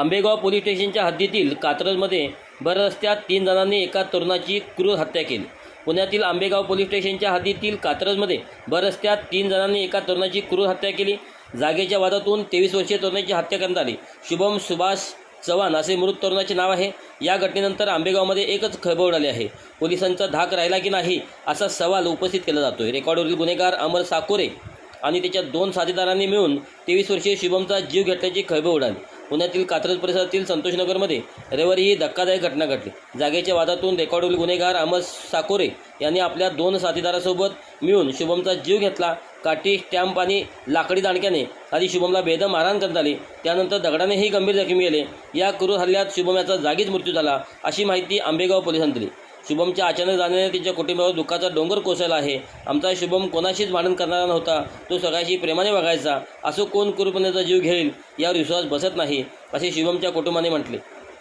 Ambegaon police स्टेशनच्या हद्दीतील कात्रजमध्ये भर रस्त्यात तीन जणांनी एका तरुणाची क्रूर हत्या केली. पुण्यातील आंबेगाव पोलीस स्टेशनच्या हद्दीतील कात्रजमध्ये भर रस्त्यात तीन जणांनी एका तरुणाची क्रूर हत्या केली. जागेच्या वादातून तेवीस वर्षीय तरुणाची हत्या करण्यात आली. शुभम सुभाष चव्हाण असे मृत तरुणाचे नाव आहे. या घटनेनंतर आंबेगावमध्ये एकच खळबळ उडाली आहे. पोलिसांचा धाक राहिला की नाही असा सवाल उपस्थित केला जातोय. रेकॉर्डवरील गुन्हेगार अमर साकोरे आणि त्याच्या दोन साथीदारांनी मिळून तेवीस वर्षीय शुभमचा जीव घेतल्याची खळबळ उडाली. पुण्यातील कात्रज परिसरातील संतोषनगरमध्ये रविवारी ही धक्कादायक घटना घडली. जागेच्या वादातून रेकॉर्डवरील गुन्हेगार अमर साकोरे यांनी आपल्या दोन साथीदारासोबत मिळून शुभमचा जीव घेतला. काठी स्टॅम्प आणि लाकडी दांडक्याने आधी शुभमला बेदम मारहाण करण्यात आली. त्यानंतर दगडानेही गंभीर जखमी केले. या क्रूर हल्ल्यात शुभम याचा जागीच मृत्यू झाला अशी माहिती आंबेगाव पोलिसांनी दिली. शुभमच्या अचानक जाण्याने तिच्या कुटुंबावर दुःखाचा डोंगर कोसळला आहे. आमचा शुभम कोणाशीच भांडण करणारा नव्हता. तो सगळ्याशी प्रेमाने वागायचा. असो कोण क्रूरपणाचा जीव घेईल यावर विश्वास बसत नाही असे शुभमच्या कुटुंबाने म्हटले.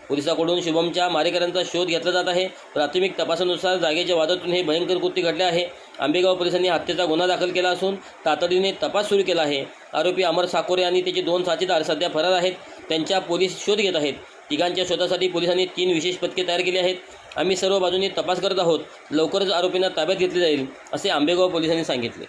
पोलिसांकडून शुभमच्या मारेकऱ्यांचा शोध घेतला जात आहे. प्राथमिक तपासानुसार जागेच्या वादातून हे भयंकर कृत्य घडले आहे. आंबेगाव पोलिसांनी हत्येचा गुन्हा दाखल केला असून तातडीने तपास सुरू केला आहे. आरोपी अमर साकोरे आणि त्याचे दोन साथीदार सध्या फरार आहेत. त्यांच्या पोलीस शोध घेत आहेत. तिघांच्या शोधासाठी पोलिसांनी तीन विशेष पथके तयार केली आहेत. आम्ही सर्व बाजूंनी तपास करत आहोत. लवकरच आरोपींना ताब्यात घेतले जाईल असे आंबेगाव पोलिसांनी सांगितले.